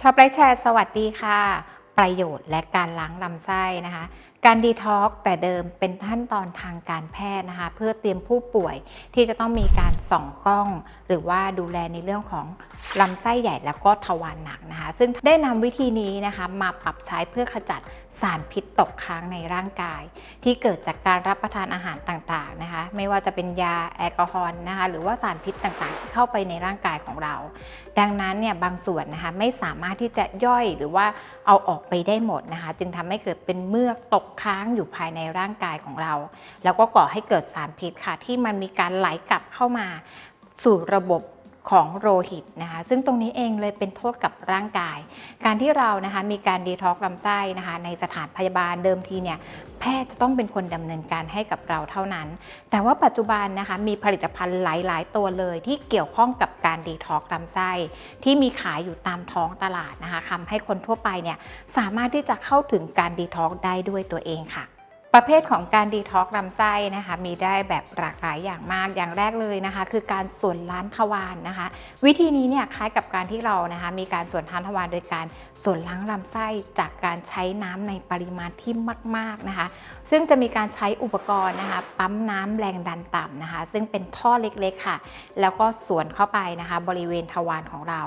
ชอบไลค์แชร์สวัสดีค่ะ ประโยชน์และการล้างลำไส้นะคะ การดีท็อกซ์แต่เดิมเป็นขั้นตอนทางการแพทย์นะคะ เพื่อเตรียมผู้ป่วยที่จะต้องมีการส่องกล้อง หรือว่าดูแลในเรื่องของลำไส้ใหญ่แล้วก็ทวารหนักนะคะ ซึ่งได้นำวิธีนี้นะคะมาปรับใช้เพื่อขจัด สารพิษตกค้างในร่างกาย ที่เกิดจากการรับประทานอาหารต่างๆนะคะ ไม่ว่าจะเป็นยาแอลกอฮอล์นะคะ หรือว่าสารพิษต่างๆ ที่เข้าไปในร่างกายของเรา ดังนั้นเนี่ยบางส่วนนะคะไม่สามารถที่จะย่อยหรือว่าเอาออกไปได้หมดนะคะ จึงทำให้เกิดเป็นเมือกตกค้างอยู่ภายในร่างกายของเรา แล้วก็ก่อให้เกิดสารพิษค่ะที่มันมีการไหลกลับเข้ามาสู่ระบบ ของโลหิตนะคะ ซึ่งตรงนี้เองเลยเป็นโทษกับร่างกาย การที่เรานะคะมีการดีท็อกซ์ลำไส้นะคะในสถานพยาบาลเดิมทีเนี่ยแพทย์จะต้องเป็นคนดำเนินการให้กับเราเท่านั้น แต่ว่าปัจจุบันนะคะมีผลิตภัณฑ์หลาย ๆ ตัวเลยที่เกี่ยวข้องกับการดีท็อกซ์ลำไส้ ที่มีขายอยู่ตามท้องตลาดนะคะทำให้คนทั่วไปเนี่ยสามารถที่จะเข้าถึงการดีท็อกได้ด้วยตัวเองค่ะ ประเภทของการดีท็อกซ์ลำไส้นะคะมีได้แบบหลากหลายอย่างมากอย่างแรกเลยนะคะ คือการส่วนล้านทวารนะคะ วิธีนี้เนี่ยคล้ายกับการที่เรานะคะมีการส่วนทานทวารโดยการส่วนล้างลำไส้จากการใช้น้ำในปริมาณที่มาก ๆนะคะ ซึ่งจะมีการใช้อุปกรณ์นะคะ ปั๊มน้ำแรงดันต่ำนะคะ ซึ่งเป็นท่อเล็กๆค่ะ แล้วก็สวนเข้าไปนะคะ บริเวณทวารของเรา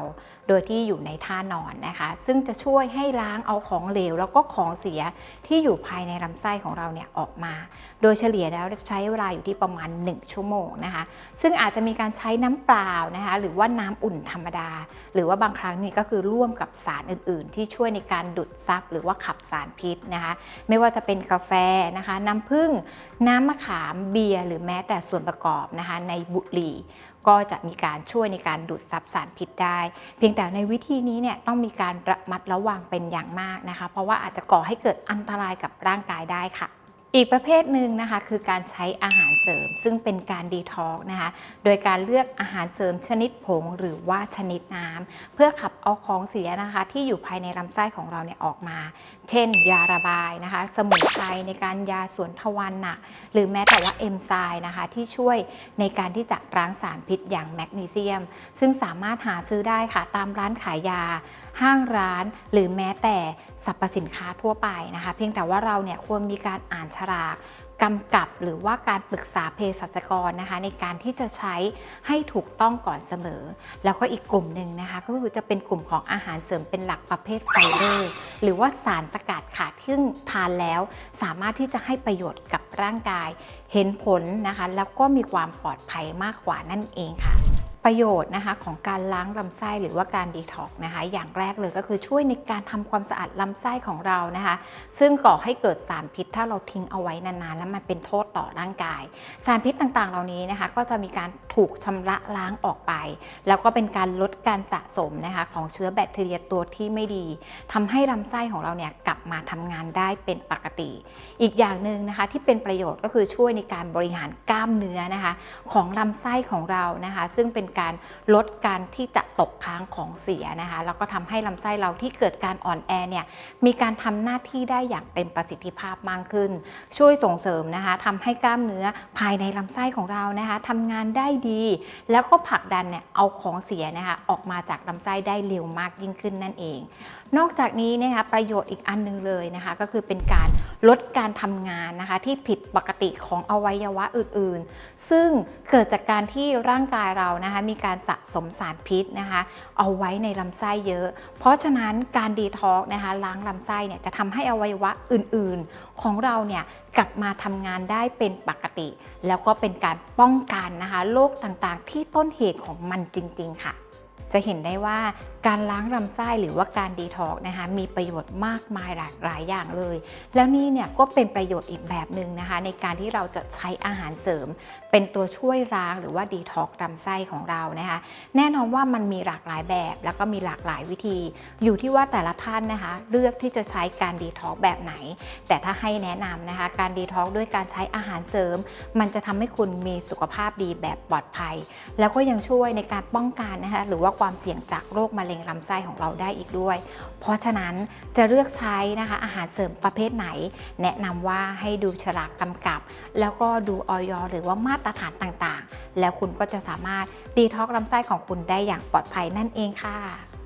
โดยที่อยู่ในท่านอนนะคะ ซึ่งจะช่วยให้ล้างเอาของเหลว แล้วก็ของเสียที่อยู่ภายในลำไส้ของเราเนี่ยออกมา โดยเฉลี่ยแล้วใช้เวลาอยู่ที่ประมาณ 1 ชั่วโมงนะคะ ซึ่งอาจจะมีการใช้น้ำเปล่านะคะหรือว่าน้ำอุ่นธรรมดา หรือว่าบางครั้งนี่ก็คือร่วมกับสารอื่น ๆ ที่ช่วยในการดูดซับหรือว่าขับสารพิษนะคะไม่ว่าจะเป็นกาแฟนะคะน้ำผึ้งน้ำมะขามเบียร์หรือแม้แต่ส่วนประกอบนะคะในบุหรี่ก็จะมีการช่วยในการดูดซับสารพิษได้ เพียงแต่ในวิธีนี้เนี่ยต้องมีการระมัดระวังเป็นอย่างมากนะคะ เพราะว่าอาจจะก่อให้เกิดอันตรายกับร่างกายได้ค่ะ อีกประเภทหนึ่งนะคะคือการใช้อาหารเสริม ซึ่งเป็นการดีท็อกนะคะโดยการเลือกอาหารเสริมชนิดผงหรือว่าชนิดน้ำเพื่อขับเอาของเสียนะคะ ที่อยู่ภายในลำไส้ของเราเนี่ยออกมา เช่น ยาระบายนะคะ สมุนไพรในการยาสวนทวารหนัก หรือแม้แต่ว่าเอนไซม์นะคะที่ช่วยในการที่จะล้างสารพิษอย่างแมกนีเซียม ซึ่งสามารถหาซื้อได้ค่ะตามร้านขายยา ห้างร้าน หรือแม้แต่สรรพสินค้าทั่วไปนะคะ เพียงแต่ว่าเราเนี่ยควรมีการอ่านฉลากกำกับหรือว่าการปรึกษาเภสัชกรนะคะในการที่จะใช้ให้ถูกต้องก่อนเสมอ แล้วก็อีกกลุ่มหนึ่งนะคะก็คือจะเป็นกลุ่มของอาหารเสริมเป็นหลักประเภทไฟเบอร์หรือว่าสารสกัดค่ะที่ทานแล้วสามารถที่จะให้ประโยชน์กับร่างกาย เห็นผลนะคะ แล้วก็มีความปลอดภัยมากกว่านั่นเองค่ะ ประโยชน์นะคะของการล้างลำไส้หรือว่าการดีท็อกนะคะอย่างแรกเลยก็คือช่วยในการทำความสะอาดลำไส้ของเรานะคะ ซึ่งก่อให้เกิดสารพิษถ้าเราทิ้งเอาไว้นานๆ แล้วมันเป็นโทษต่อร่างกาย สารพิษต่างๆ เหล่านี้นะคะ ก็จะมีการถูกชำระล้างออกไป แล้วก็เป็นการลดการสะสมนะคะของเชื้อแบคทีเรียตัวที่ไม่ดีทำให้ลำไส้ของเราเนี่ยกลับมาทำงานได้เป็นปกติ อีกอย่างหนึ่งนะคะที่เป็นประโยชน์ก็คือช่วยในการบริหารกล้ามเนื้อนะคะ ของลำไส้ของเรานะคะ ซึ่งเป็นการลดการที่จะตกค้างของเสียนะคะแล้วก็ทำให้ลำไส้เราที่เกิดการอ่อนแอเนี่ยมีการทำหน้าที่ได้อย่างเต็มประสิทธิภาพมากขึ้น ช่วยส่งเสริมนะคะทำให้กล้ามเนื้อภายในลำไส้ของเรานะคะทำงานได้ดี แล้วก็ผลักดันเนี่ยเอาของเสียนะคะออกมาจากลำไส้ได้เร็วมากยิ่งขึ้นนั่นเอง นอกจากนี้นะคะประโยชน์อีกอันหนึงเลยนะคะก็คือเป็นการ ลดการทำงานนะคะที่ผิดปกติของอวัยวะอื่นๆ ซึ่งเกิดจากการที่ร่างกายเรานะคะมีการสะสมสารพิษนะคะเอาไว้ในลำไส้เยอะ เพราะฉะนั้นการดีท็อกนะคะล้างลำไส้เนี่ยจะทำให้อวัยวะอื่นๆ ของเราเนี่ยกลับมาทำงานได้เป็นปกติ แล้วก็เป็นการป้องกันนะคะโรคต่างๆ ที่ต้นเหตุของมันจริง ๆ ค่ะ จะเห็นได้ว่าการล้างลำไส้หรือว่าการดีท็อกนะคะมีประโยชน์มากมายหลากหลายอย่างเลย แล้วนี่เนี่ยก็เป็นประโยชน์อีกแบบหนึ่งนะคะในการที่เราจะใช้อาหารเสริม เป็นตัวช่วยล้างหรือว่าดีท็อกลำไส้ของเรานะคะแน่นอนว่ามันมีหลากหลายแบบ แล้วก็มีหลากหลายวิธี อยู่ที่ว่าแต่ละท่านนะคะเลือกที่จะใช้การดีท็อกแบบไหน แต่ถ้าให้แนะนำนะคะการดีท็อกด้วยการใช้อาหารเสริม มันจะทำให้คุณมีสุขภาพดีแบบปลอดภัย แล้วก็ยังช่วยในการป้องกันนะคะหรือว่าความเสี่ยงจากโรคมะเร็งลำไส้ของเราได้อีกด้วย เพราะฉะนั้นจะเลือกใช้นะคะอาหารเสริมประเภทไหน แนะนำว่าให้ดูฉลากกำกับ แล้วก็ดูออยหรือว่ามาตรฐานต่างๆ แล้วคุณก็จะสามารถดีท็อกลำไส้ของคุณได้อย่างปลอดภัยนั่นเองค่ะ